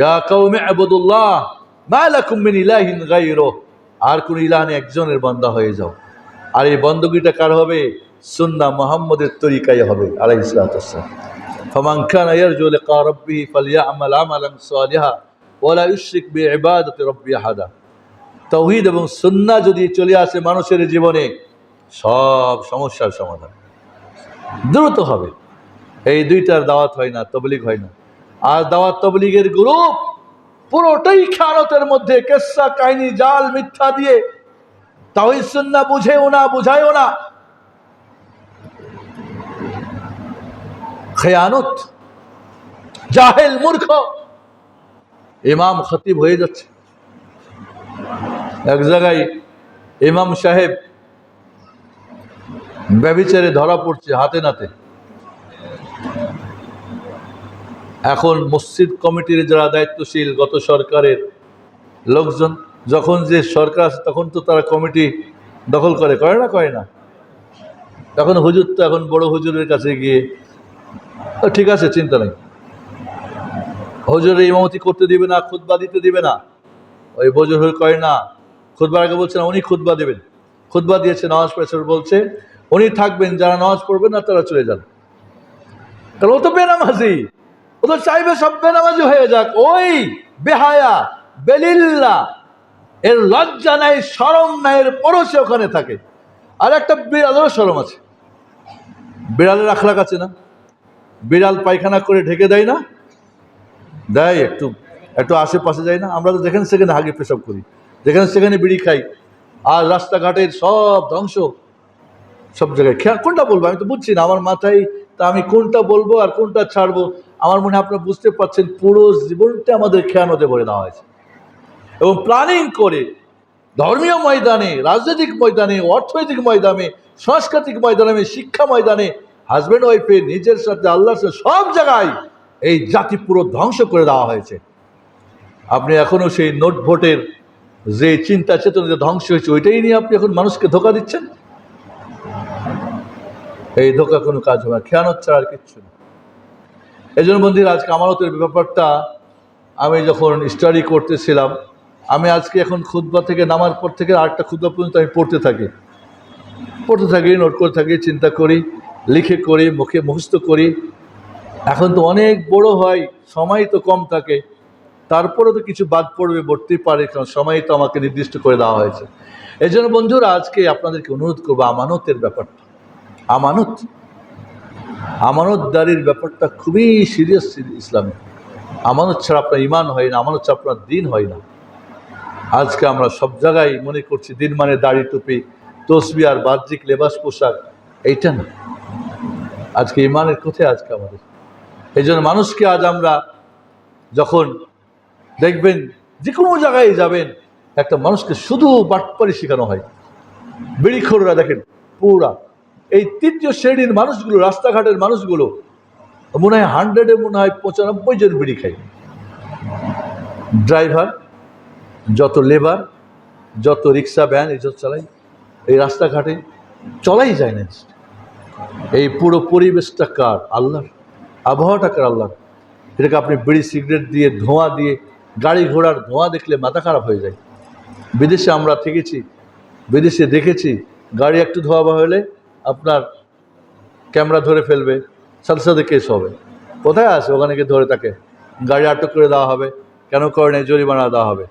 ইয়া কওমি আবুদুল্লাহ মা লাকুম মিন ইলাহিন গায়রু আর কোন ইলাহ একজনের বান্দা হয়ে যাও। আর এই বন্দগিটা কার হবে? সুন্না মোহাম্মদের তরিকায় হবে সালাতু ওয়াসসালাম ফামান কানা ইয়ারজু লিকা রাব্বিহি ফালইআমাল আমালান সালিহা ওয়ালা ইউশরিক বিইবাদাতি রাব্বি আহাদা। তৌহিদ এবং সুন্নাহ যদি চলে আসে মানুষের জীবনে, সব সমস্যার সমাধান। দ্রুত হবে। এই দুইটার দাওয়াত হয় না তবলিক হয় না। আর দাওয়াত তবলিগের গ্রুপ পুরোটাই খেয়ালতের মধ্যে কেসা, কাহিনী, জাল, মিথ্যা দিয়ে। তাওহিদ সুন্না বুঝেও না, বুঝায়ও না। খেয়ানত। জাহেল, মূর্খ। ইমাম খতিব হয়ে যাচ্ছে। এক জায়গায় ইমাম সাহেব ব্যবিচারে ধরা পড়ছে হাতে নাতে। এখন মসজিদ কমিটির যারা দায়িত্বশীল গত সরকারের লোকজন, যখন যে সরকার আছে, তখন তো তারা কমিটি দখল করে করে না করে না। তখন হুজুর তো এখন বড় হুজুরের কাছে গিয়ে ঠিক আছে, চিন্তা নেই। হুজুরের ইমামতি করতে দিবে না, খুতবা দিতে দিবে না। ওই বজর হয়ে কয় না, খুতবার আগে বলছেন, উনি খুতবা দেবেন। খুতবা দিয়েছে নওয়াজ পেছর বলছে, উনি থাকবেন, যারা নামাজ পড়বেন না, তারা চলে যান কারণ ও তো বেনামাজি। ও তো চাইবে সব বেনামাজি হয়ে যাক। ওই বেহায়া, বেলিল্লা, এর লজ্জা নাই সরম নাই, এর পরশে ওখানে থাকে। আর একটা বিড়ালেরও সরম আছে। বিড়ালের আখলাক আছে না? বিড়াল পায়খানা করে ঢেকে দেয় না? দেয় একটু একটু আশেপাশে যাই না? আমরা তো যেখানে সেখানে হাগে পেশাব করি। যেখানে সেখানে বিড়ি খাই। আর রাস্তাঘাটের সব ধ্বংস। সব জায়গায়। কোনটা বলব? আমি তো বুঝছি না। আমার মাথায় তা আমি কোনটা বলব আর কোনটা ছাড়বো? আমার মনে হয় আপনারা বুঝতে পারছেন, পুরো জীবনটা আমাদের খেয়ানতে ভরে দেওয়া হয়েছে। এবং প্ল্যানিং করে ধর্মীয় ময়দানে, রাজনৈতিক ময়দানে, অর্থনৈতিক ময়দানে, সাংস্কৃতিক ময়দানে, শিক্ষা ময়দানে হাজব্যান্ড ওয়াইফে নিজের সাথে, আল্লাহর সাথে, সব জায়গায় এই জাতি পুরো ধ্বংস করে দেওয়া হয়েছে। আপনি এখনও সেই নোট ভোটের যে চিন্তা চেতনা যে ধ্বংস হয়েছে, ওইটাই নিয়ে আপনি এখন মানুষকে ধোকা দিচ্ছেন? এই ধোকা কোনো কাজ হবে না, খেয়ানত ছাড়া আর কিচ্ছু না। এই জন্য বন্ধুরা, আজকে আমানতের ব্যাপারটা আমি যখন স্টাডি করতেছিলাম, আমি আজকে এখন খুদ্া থেকে নামার পর থেকে আটটা খুদ্া পর্যন্ত আমি পড়তে থাকি। পড়তে থাকি নোট করে থাকি, চিন্তা করি, লিখে করি, মুখে মুখস্থ করি। এখন তো অনেক বড় হয়, সময় তো কম থাকে। তারপরে তো কিছু বাদ পড়বে, পড়তেই পারে, কারণ সময় তো আমাকে নির্দিষ্ট করে দেওয়া হয়েছে। এই জন্য বন্ধুরা, আজকে আপনাদেরকে অনুরোধ করব আমানতের ব্যাপারটা। আমানত। আমানতদারির ব্যাপারটা খুবই সিরিয়াস ইসলামে। আমানত ছাড়া আপনার ইমান হয় না, আমানত ছাড়া আপনার দিন হয় না। আজকে আমরা সব জায়গায় মনে করছি, দিন মানে দাড়ি টুপি, তসবি আর বাহ্যিক লেবাস পোশাক, এইটা না। আজকে ইমানের কোথায় আজকে আমাদের? এই জন্য মানুষকে আজ আমরা যখন দেখবেন যে কোনো জায়গায় যাবেন, একটা মানুষকে শুধু বাটপারি শেখানো হয়। বিড়িখোররা দেখেন, পুরা এই তৃতীয় শ্রেণির মানুষগুলো, রাস্তাঘাটের মানুষগুলো মনে হয় হান্ড্রেডে মনে হয় পঁচানব্বই জন বিড়ি খায়। ড্রাইভার, যত লেবার, যত রিক্সা, ভ্যান এসব চালাই এই রাস্তাঘাটে চলাই যায় না। এই পুরো পরিবেশটা কার? আল্লাহর। আবহাওয়াটা কার আল্লাহর? এটাকে আপনি বিড়ি, সিগারেট দিয়ে, ধোঁয়া দিয়ে, গাড়ি ঘোড়ার ধোঁয়া দেখলে মাথা খারাপ হয়ে যায়। বিদেশে আমরা থেকেছি, বিদেশে দেখেছি, গাড়ি একটু ধোয়া হলে আপনার ক্যামেরা ধরে ফেলবে সাথে সাথে কেস হবে। কোথায় আছে? ওখানে গিয়ে ধরে তাকে গাড়ি আটক করে দেওয়া হবে। কেন করে নেই? জরিমানা দেওয়া হবে।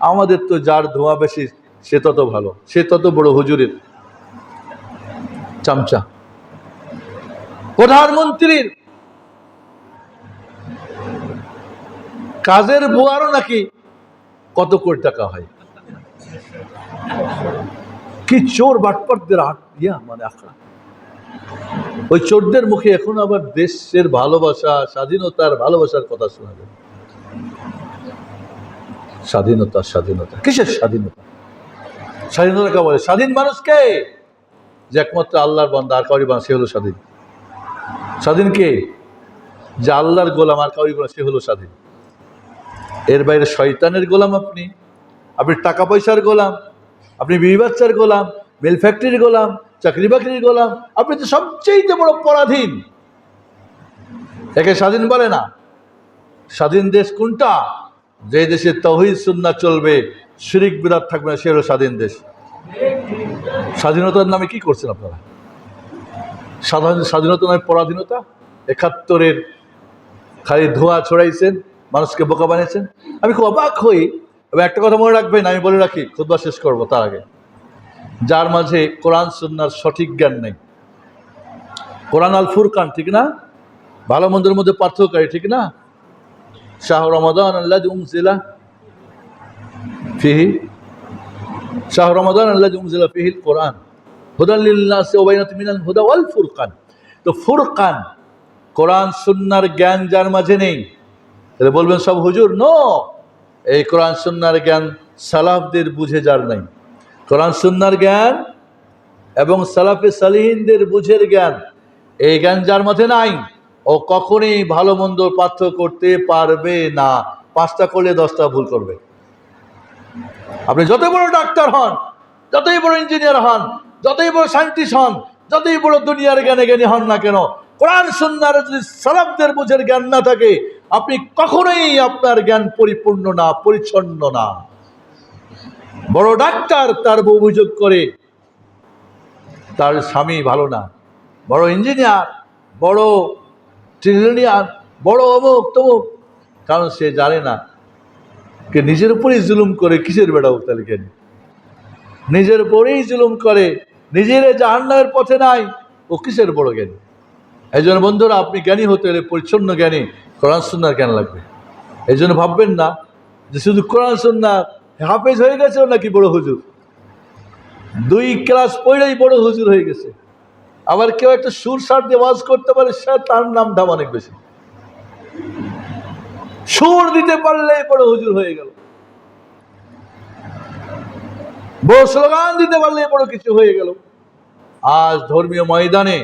আমাদের তো যার ধোঁয়া বেশি, সে তত ভালো। সে তত বড় হুজুরের চামচা। প্রধানমন্ত্রীর কাজের বুয়ারও নাকি কত কোটি টাকা হয়? কি চোর বাটপাটদের আট ইয়া মানে আখড়া। ওই চোরদের মুখে এখন আবার দেশের ভালোবাসা, স্বাধীনতার ভালোবাসার কথা শোনা যায়। স্বাধীনতা স্বাধীনতা। কিসের স্বাধীনতা? স্বাধীনতা কে বলে, স্বাধীন মানুষকে যে একমাত্র আল্লাহর বন্ধা আর কাউরি বান সে হলো স্বাধীন। স্বাধীন কে? যে আল্লাহর গোলাম, আর কাউরি গোলাম সে হলো স্বাধীন। এর বাইরে শয়তানের গোলাম আপনি। আপনি টাকা পয়সার গোলাম। আপনি বিবি বাচ্চার গোলাম, মিল ফ্যাক্টরির গোলাম, চাকরি বাকরির গোলাম, আপনি তো সবচেয়ে বড় পরাধীন। একে স্বাধীন বলে না। স্বাধীন দেশ কোনটা? যে দেশে তহিদ সুন্না চলবে, শিরিক, বিরাট থাকবে না, সে হলো স্বাধীন দেশ। স্বাধীনতার নামে কি করছেন আপনারা? সাধারণ স্বাধীনতা নয়, পরাধীনতা? একাত্তরের খালি ধোঁয়া ছড়াইছেন, মানুষকে বোকা বানিয়েছেন? আমি খুব অবাক হই এবং একটা কথা মনে রাখবেন, আমি বলে রাখি খুদবা শেষ করব তার আগে। যার মাঝে কোরআন, সুন্নার সঠিক জ্ঞান নেই। কোরআন আল ফুরকান, ঠিক না? ভালো মন্দের মধ্যে পার্থক্যকারী ঠিক না? শাহ রমাদান আল্লাহ উমজিলা ফিহি, শাহ রমাদান আল্লাহ উমজিলা ফিহিল কোরআন। হুদাল্লিল্লাহ হুদা ওয়াল ফুরকান। তো ফুরকান, কোরআন, সুন্নার জ্ঞান যার মাঝে নেই, তাহলে বলবেন সব হুজুর, নো! এই কোরআন সুন্নার জ্ঞান সালাফদের বুঝে যার নাই। কোরআন সুন্নার জ্ঞান এবং সালাফে সালিহিনদের বুঝের জ্ঞান, এই জ্ঞান যার মধ্যে নাই, ও কখনই ভালো মন্দ পার্থক্য করতে পারবে না। পাঁচটা করলে দশটা ভুল করবে। আপনি যতই বড় ডাক্তার হন, যতই বড় ইঞ্জিনিয়ার হন, যতই বড় সায়েন্টিস্ট হন, যতই বড় দুনিয়ার জ্ঞানে জ্ঞানী হন না কেন, কোরআন সুন্নার যদি সালাফদের বুঝের জ্ঞান না থাকে আপনি কখনোই আপনার জ্ঞান পরিপূর্ণ না, পরিচ্ছন্ন না। বড় ডাক্তার তার অভিযোগ করে, তার স্বামী ভালো না। বড় ইঞ্জিনিয়ার, বড় ট্রিলিয়নিয়ার, বড় অমুক তমুক, কারণ সে জানে না কে নিজের উপরেই জুলুম করে কিসের বেড়া তাহলে কেন নিজের উপরেই জুলুম করে, নিজের জাহান্নামের পথে নাই, ও কিসের বড় জ্ঞানী? এই জন্য বন্ধুরা, আপনি জ্ঞানী হতে হলে পরিচ্ছন্ন জ্ঞানী কোরআন সুন্নার জ্ঞান লাগবে? এই জন্য ভাববেন না যে শুধু কোরআন সুন্না হাফেজ হয়ে গেছে নাকি বড় হুজুর? দুই ক্লাস পড়লেই বড় হুজুর হয়ে গেছে। আবার কেউ একটা সুর সার দিয়ে ওয়াজ করতে পারে, সে তার নাম দাম অনেক বেশি। সুর দিতে পারলে বড় হুজুর হয়ে গেল। বড় স্লোগান দিতে পারলে বড় কিছু হয়ে গেল। আজ ধর্মীয় ময়দানে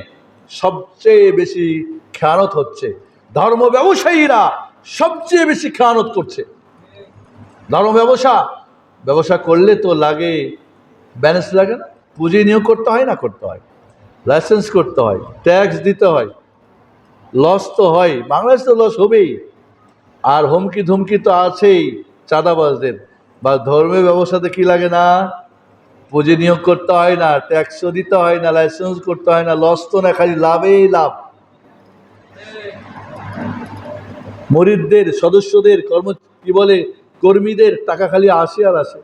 সবচেয়ে বেশি খেয়ানত হচ্ছে ধর্ম ব্যবসায়ীরা সবচেয়ে বেশি খেয়ানত করছে। ধর্ম ব্যবসা ব্যবসা করলে তো লাগে ব্যালেন্স লাগে না। পুঁজি নিয়োগ করতে হয় না, করতে হয়। লাইসেন্স করতে হয় ট্যাক্স দিতে হয়। লস তো হয়, বাংলাদেশ তো লস হবেই। আর হুমকি ধুমকি তো আছেই চাঁদাবাজদের। বা ধর্মীয় ব্যবসাতে কি লাগে না? পুঁজি নিয়োগ করতে হয় না ট্যাক্সও দিতে হয় না লাইসেন্স করতে হয় না লস তো না, খালি লাভেই লাভ। মরিদদের, সদস্যদের, কর্ম, কি বলে, কর্মীদের টাকা খালি আসে আর আসে।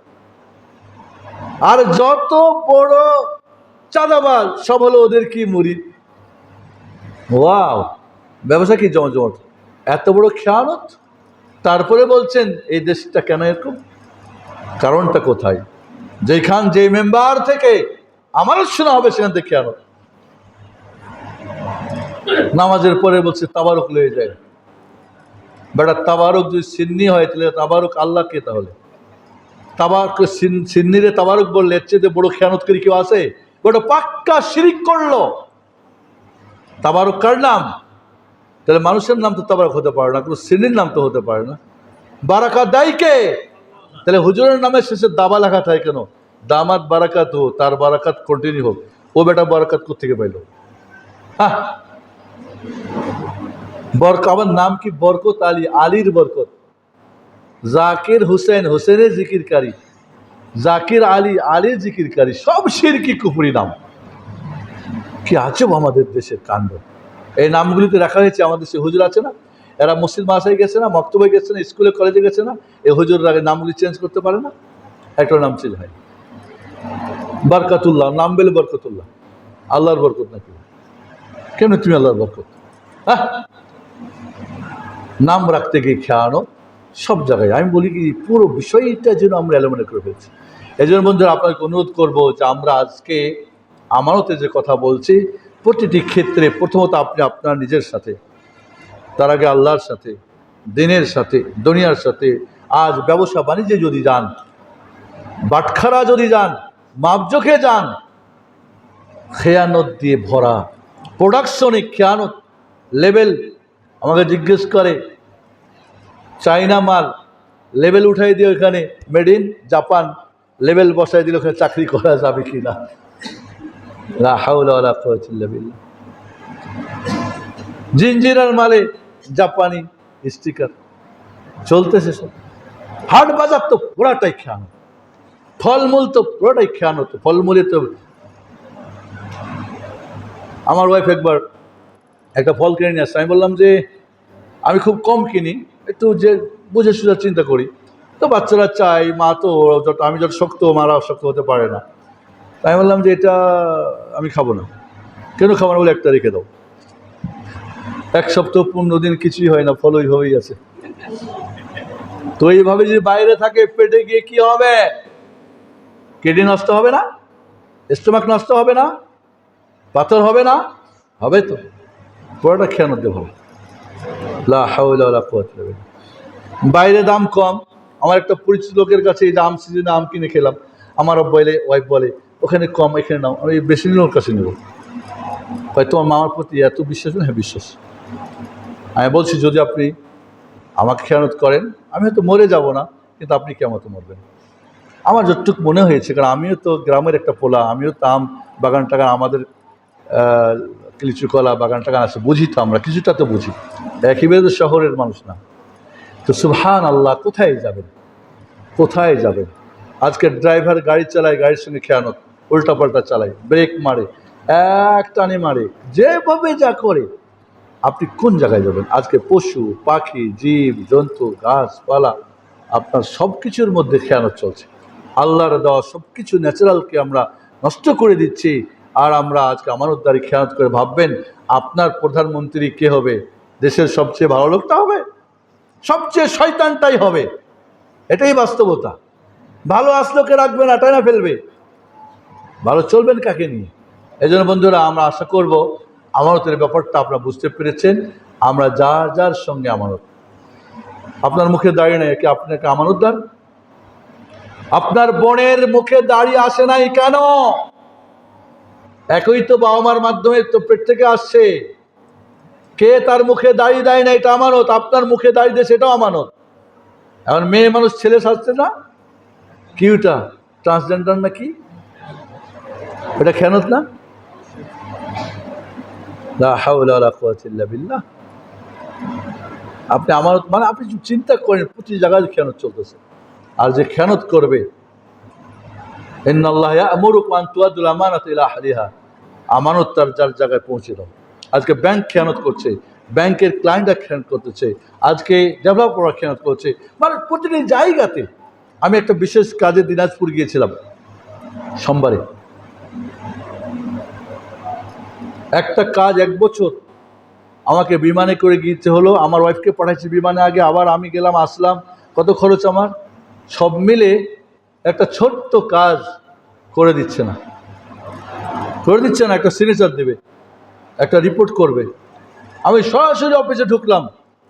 আর যত বড় চাঁদাবাজ, সব হলো ওদের কি মুরিদ? ওয়াও, ব্যবসা কি জমজমট? এত বড় খেয়ানত? তারপরে বলছেন, এই দেশটা কেন এরকম? কারণটা কোথায়? যেখান যে মেম্বার থেকে আমারও শোনা হবে সেখান থেকে খেয়ানত। নামাজের পরে বলছে, তাবারক লয়ে যায়। বেটা তাবারক যদি সিন্নি হয় তাহলে তাবারক আল্লাহকে তাহলে? তাবারক সিন- সিন্নিরে তাবারক বললে, এর চেয়ে বড় খেয়ানত করি কেউ আছে? ওটা পাক্কা শিরিক করল। তাবারক কার নাম? তাহলে মানুষের নাম তো তাবারক হতে পারে না কোনো সিন্নির নাম তো হতে পারে না। বারাকা দেয় কে? তাহলে হুজুরের নামে শেষে দাবা লেখা থাকে কেন? দামাত বারাকাত হো তার বারাকাত কন্টিনিউ হোক। ও বেটা বারাকাত কোথেকে পাইল? হ্যাঁ। বরক আমার নাম কি বরকত আলী? আলীর বরকত। জাকির হুসেন হুসেনের জিকিরকারী। জাকির আলী আলীর জিকিরকারী। সব শিরকি কুপুরি নাম। কি আজব আমাদের দেশের কাণ্ড। এই নামগুলিতে রাখা হয়েছে, আমাদের দেশে হুজুর আছে না? এরা মুসলিম মাসায় গেছে না, মক্তবে গেছে না, স্কুলে, কলেজে গেছে না? এই আগে নামগুলি চেঞ্জ করতে পারে না? একটা নাম ছিল ভাই বরকতুল্লাহ, নাম বেলে বরকতুল্লাহ। আল্লাহর বরকত নাকি? কেন তুমি আল্লাহর বরকত? হ্যাঁ নাম রাখতে গিয়ে খেয়ানো সব জায়গায়। আমি বলি কি, পুরো বিষয়টা যেন আমরা এলোমেলো করে ফেলছি। এই জন্য বন্ধুরা আপনাকে অনুরোধ করব যে আমরা আজকে আমানতে যে কথা বলছি, প্রতিটি ক্ষেত্রে প্রথমত আপনি আপনার নিজের সাথে, তার আগে আল্লাহর সাথে, দিনের সাথে, দুনিয়ার সাথে, আজ ব্যবসা বাণিজ্যে যদি যান, বাটখারা যদি যান মাপজোখে যান, খেয়ানত দিয়ে ভরা প্রোডাকশনে খেয়ানত লেভেল আমাকে জিজ্ঞেস করে, চাইনা মাল লেভেল উঠাই দিয়ে ওখানে মেড ইন জাপান লেভেল বসাই দিলে ওখানে চাকরি করা যাবে কি না জিঞ্জিরার মালে জাপানি স্টিকার, চলতেছে সব। হাট বাজার তো পুরাটাই খেয়ানো ফলমূল তো পুরোটাই খেয়ানো তো ফলমূলে তো আমার ওয়াইফ একবার একটা ফল কিনে নিয়ে আসছে। আমি বললাম যে, আমি খুব কম কিনি, একটু যে বুঝে সুঝে চিন্তা করি। তো বাচ্চারা চাই মা তো যত আমি যত শক্ত, মারা শক্ত হতে পারে না। তাই বললাম যে, এটা আমি খাব না। কেন খাব না বলে একটা রেখে দাও। এক সপ্তাহ পনেরো দিন কিছুই হয় না ফল ওইভাবেই আছে। তো এইভাবে যদি বাইরে থাকে, পেটে গিয়ে কি হবে? কিডনি নষ্ট হবে না? স্টোমাক নষ্ট হবে না? পাথর হবে না? হবে তো। পুরোটা খেয়ানো দেব। লা বিল্লাহ। বাইরে দাম কম। আমার একটা পরিচিত লোকের কাছে এই আম সিজনে আম কিনে খেলাম। আমার বলে ওয়াইফ বলে, ওখানে কম, এখানে নাও। আমি বেশি নিলে ওর কাছে নেব। হয়তো আমার মামার প্রতি এত বিশ্বাস? হ্যাঁ বিশ্বাস। আমি বলছি, যদি আপনি আমাকে খেয়ানত করেন, আমি হয়তো মরে যাব না, কিন্তু আপনি কেমন মরবেন। আমার যতটুকু মনে হয়েছে, কারণ আমিও তো গ্রামের একটা পোলা, আমিও তো আম বাগান টাগান আমাদের লিচু কলা বাগান টাগান আছে, বুঝি তো আমরা, কিছুটা তো বুঝি। একেবারে শহরের মানুষ না। তো সুবহান আল্লাহ কোথায় যাবেন? কোথায় যাবেন? আজকে ড্রাইভার গাড়ি চালায়, গাড়ির সঙ্গে খেয়ানত, উল্টাপাল্টা চালায়, ব্রেক মারে, এক টানে মারে, যেভাবে যা করে। আপনি কোন জায়গায় যাবেন? আজকে পশু, পাখি, জীব, জন্তু, গাছপালা, আপনার সব কিছুর মধ্যে খেয়ানত চলছে। আল্লাহর দেওয়া সব কিছু ন্যাচারালকে আমরা নষ্ট করে দিচ্ছি। আর আমরা আজকে আমানতদারি খেয়ানত করে ভাববেন, আপনার প্রধানমন্ত্রী কে হবে? দেশের সবচেয়ে ভালো লোকটা হবে? সবচেয়ে শয়তানটাই হবে। এটাই বাস্তবতা। ভালো আসলোকে রাখবে না তাই না ফেলবে। ভালো চলবেন কাকে নিয়ে? এই জন্য বন্ধুরা, আমরা আশা করব আমানতের ব্যাপারটা আপনারা বুঝতে পেরেছেন। আমরা যার যার সঙ্গে আমানত। আপনার মুখে দাঁড়িয়ে নাই, কি আপনাকে আমানতদার আপনার বোনের মুখে দাঁড়িয়ে আসে নাই কেন? একই তো বাবা মার মাধ্যমে তো পেট থেকে আসছে। কে তার মুখে দাঁড়িয়ে দেয় না, এটা আমানত। আপনার মুখে দাঁড়িয়ে দেয়, সেটাও আমানত। এখন মেয়ে মানুষ ছেলে সাজছে না? কি ওটা ট্রান্সজেন্ডার না কি? এটা খেয়ানত না? আপনি আমানত মানে আপনি চিন্তা করেন, প্রতি জায়গায় খেয়ানত চলতেছে। আর যে খেয়ানত করবে ইয়ামুরুকুম আন তুআদ্দুল আমানাতা ইলা আহলিহা। আমানত তার যার জায়গায় পৌঁছে দাও আজকে ব্যাংক খেয়ানত করছে ব্যাংকের ক্লায়েন্টরা খেয়ানত করতেছে, আজকে ডেভেলপাররা খেয়ানত করছে। মানে প্রতিটি জায়গাতে আমি একটা বিশেষ কাজে দিনাজপুর গিয়েছিলাম, সোমবারে। একটা কাজ এক বছর আমাকে বিমানে করে গিয়েছে হলো, আমার ওয়াইফকে পাঠাইছি বিমানে আগে, আবার আমি গেলাম, আসলাম। কত খরচ আমার? সব মিলে একটা ছোট্ট কাজ করে দিচ্ছে না। করে দিচ্ছে না একটা সিগনেচার দেবে, একটা রিপোর্ট করবে। আমি সরাসরি অফিসে ঢুকলাম।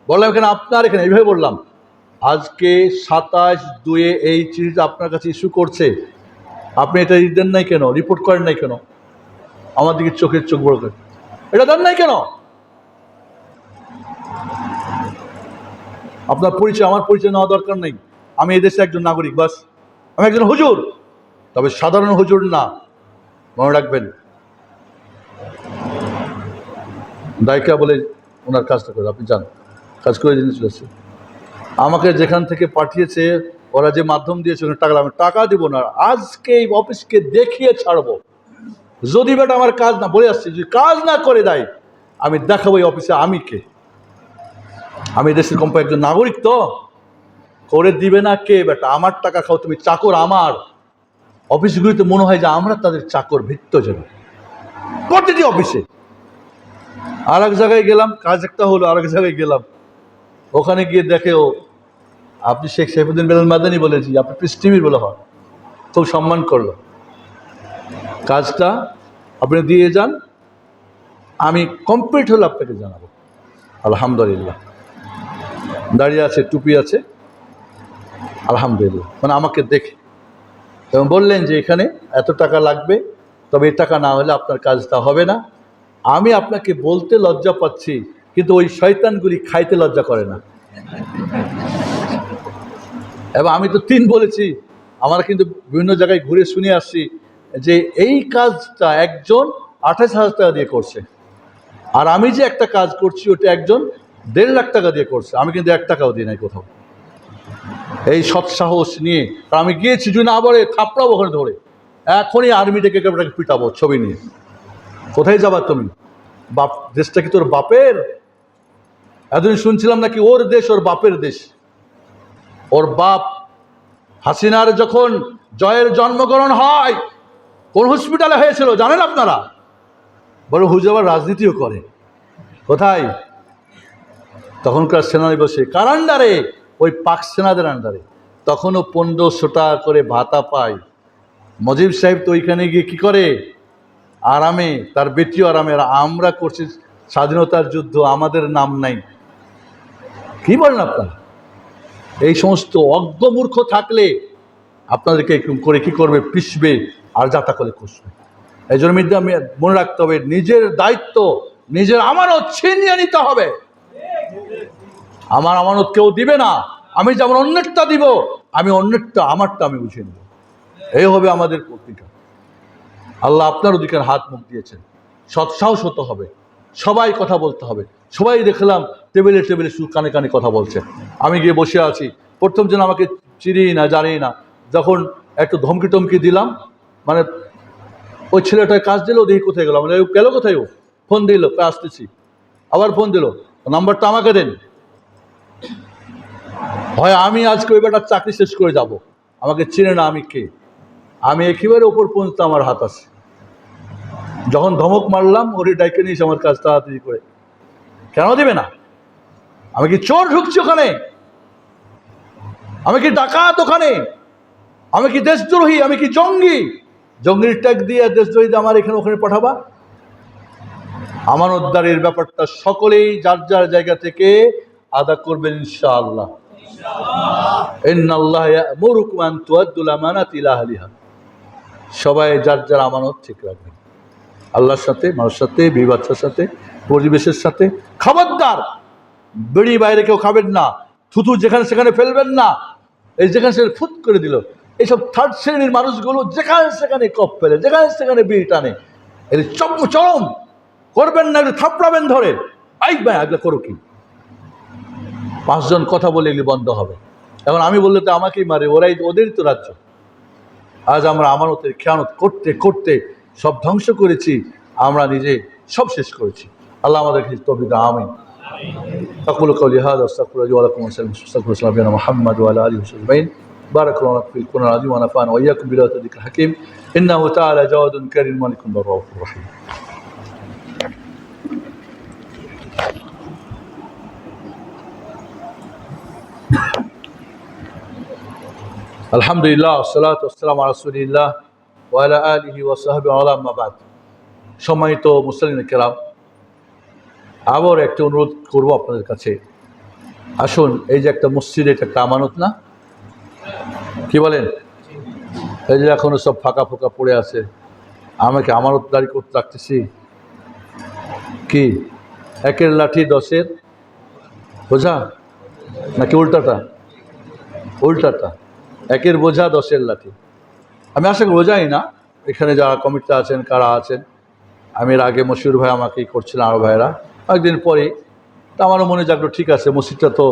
বললাম, এখানে আপনার, এখানে এইভাবে বললাম, আজকে সাতাশ দুয়ে এই চিঠিটা আপনার কাছে ইস্যু করছে। আপনি এটা দেন নাই কেন? রিপোর্ট করেন নাই কেন? আমার দিকে চোখের চোখ বড় করে। এটা দেন নাই কেন? আপনার পরিচয়, আমার পরিচয় নেওয়া দরকার নেই। আমি এদেশে একজন নাগরিক, বাস। আমি একজন হুজুর। তবে সাধারণ হুজুর না। মনে রাখবেন দায়িকা বলে ওনার কাজটা করে, আপনি যান, কাজ করে দিন চলে এসেছে। আমাকে যেখান থেকে পাঠিয়েছে, ওরা যে মাধ্যম দিয়েছে, ওখানে টাকা আমি টাকা দিব না, আজকে এই অফিসকে দেখিয়ে ছাড়বো। যদি বেটা আমার কাজ না, বলে আসছি, যদি কাজ না করে দেয়, আমি দেখাবো এই অফিসে আমি কে। আমি দেশের কোম্পানি একজন নাগরিক তো। করে দিবে না কে বেটা আমার টাকা খাও, তুমি চাকর আমার। অফিসগুলিতে মনে হয় যে আমরা তাদের চাকর ভিত্ত যেন। প্রতিটি অফিসে। আর এক জায়গায় গেলাম কাজ একটা হলো আর এক জায়গায় গেলাম। ওখানে গিয়ে দেখে ও, আপনি শেখ সাইফুদ্দিন বেলাল মাদানি বলেছি, আপনি পৃষ্টিমির বলে হন। খুব সম্মান করল। কাজটা আপনি দিয়ে যান, আমি কমপ্লিট হলে আপনাকে জানাব। আলহামদুলিল্লাহ। দাঁড়িয়ে আছে, টুপি আছে। আলহামদুলিল্লাহ। মানে আমাকে দেখে। এবং বললেন যে এখানে এত টাকা লাগবে, তবে এই টাকা না হলে আপনার কাজটা হবে না। আমি আপনাকে বলতে লজ্জা পাচ্ছি, কিন্তু ওই শয়তানগুলি খাইতে লজ্জা করে না। এবং আমি তো তিন বলেছি, আমরা কিন্তু বিভিন্ন জায়গায় ঘুরে শুনে আসছি যে এই কাজটা একজন আঠাশ হাজার টাকা দিয়ে করছে। আর আমি যে একটা কাজ করছি, ওটা একজন দেড় লাখ টাকা দিয়ে করছে। আমি কিন্তু এক টাকাও দিই নাই কোথাও। এই সৎসাহস নিয়ে আমি গিয়েছি যদি না বলে থাপড়াবো ওখানে ধরে। এখনই আর্মি কেউ পিটাবো ছবি নিয়ে। কোথায় যাবা তুমি? বাপ, দেশটা কি তোর বাপের? এতদিন শুনছিলাম নাকি ওর দেশ, ওর বাপের দেশ। ওর বাপ হাসিনার যখন জয়ের জন্মগ্রহণ হয়, কোন হসপিটালে হয়েছিল, জানেন আপনারা? বড় হুজুর আবার রাজনীতিও করে। কোথায়? তখনকার সেনানিবাসে। কার আন্ডারে? ওই পাক সেনাদের আন্ডারে। তখনও পনেরোশো টাকা করে ভাতা পায়। মজিব সাহেব তো ওইখানে গিয়ে কি করে? আরামে তার বেটিও আরামে আমরা করছি স্বাধীনতার যুদ্ধ, আমাদের নাম নাই। কি বলেন আপনারা? এই সমস্ত অজ্ঞ মূর্খ থাকলে আপনাদেরকে করে কি করবে পিসবে আর যাতা করে কষবে এই জন্য মধ্যে আমি মনে রাখতে হবে, নিজের দায়িত্ব, নিজের আমানত ছিনিয়ে নিতে হবে। আমার আমানত কেউ দিবে না, আমি যেমন অন্যেরটা দিব, আমি অন্যেরটা, আমারটা আমি বুঝিয়ে নেব। এই হবে আমাদের পত্রিকা আল্লাহ আপনার ওদিকের হাত মুখ দিয়েছেন। সৎসাহস হতে হবে। সবাই কথা বলতে হবে। সবাই দেখলাম টেবিলে টেবিলে শুধু কানে কানে কথা বলছে। আমি গিয়ে বসে আছি। প্রথম যেন আমাকে চিনি না, জানি না। যখন একটু ধমকি টমকি দিলাম মানে ওই ছেলেটায় কাজ দিল দেখি কোথায় গেল? মানে গেল কোথায় ও? ফোন দিল আসতেছি। আবার ফোন দিল, নাম্বারটা আমাকে দেন। হয় আমি আজকে ওই বেটার চাকরি শেষ করে যাব। আমাকে চিনে না আমি কে। আমি একেবারে ওপর পর্যন্ত আমার হাত আছে। যখন ধমক মারলাম, ওরে ডাইকে নিয়েছে আমার কাজ তাড়াতাড়ি করে। কেন দেবে না? আমি কি চোর ঢুকছি ওখানে? আমি কি ডাকাত ওখানে? আমি কি দেশদ্রোহী? আমি কি জঙ্গি? জঙ্গির ট্যাগ দিয়ে দেশদ্রোহী আমার এখানে ওখানে পাঠাবা? আমার আমানতদারের ব্যাপারটা সকলেই যার যার জায়গা থেকে আদা করবেন ইনশাআল্লাহ। ইন্নাল্লাহ ইয়ামুরুকুম আন তুআদ্দুল আমানাতি ইলা আহলিহা। সবাই যার যার আমানত ঠিক রাখবেন। আল্লাহর সাথে, মানুষের সাথে, বিবি বাচ্চার সাথে, পরিবেশের সাথে। খবরদার! বেড়ি বাইরে কেউ খাবেন না। থুতু যেখানে সেখানে ফেলবেন না। এই যেখানে সেখানে ফুট করে দিল। এইসব থার্ড শ্রেণির মানুষগুলো যেখানে সেখানে কপ ফেলে, যেখানে সেখানে বিড়ি টানে। এর চম চরম! করবেন না, একটু থাপড়াবেন ধরে। আই ভাই আগলে করো কি? পাঁচজন কথা বলে এগুলি বন্ধ হবে। এখন আমি বললে তো আমাকেই মারে, ওরাই, ওদেরই তো রাজ্য। আজ আমরা আমানতের খেয়ানত করতে করতে সব ধ্বংস করেছি আমরা নিজে সব শেষ করেছি আল্লাহ আমাদেরকে তবিদা আমিন أقول قولي هذا أستغفر الله ولكم وسلم استغفر الله نبينا محمد وعلى آله وصحبه أجمعين بارك الله لكم في القرآن العظيم ونفعنا وإياكم بلا ذكر الحكيم إنه تعالى جواد كريم مالك بالرؤوف الرحيم আলহামদুলিল্লাহ সালাত আসসালাম রাসুলিল্লাহ ওয়ালা আলিহি ওয়াসাহাবি আলামাবাদ সম্মানিত মুসলিম কেরাম, আবার একটা অনুরোধ করব আপনাদের কাছে। আসুন, এই যে একটা মসজিদ, এটা একটা আমানত না? কি বলেন? এই যে এখনও সব ফাঁকা ফোকা পড়ে আছে, আমাকে আমানতদারি করতে রাখতেছি। কি? একের লাঠি, দশের? বোঝা? নাকি উল্টাটা? উল্টাটা। একের বোঝা দশের লাঠি। আমি আশা বোঝাই না, এখানে যারা কমিটিতে আছেন, কারা আছেন, আমি এর আগে মশিউর ভাই আমাকেই করছিলাম আরও ভাইরা একদিন পরে তা আমারও মনে জাগলো ঠিক আছে, মসজিদটা তো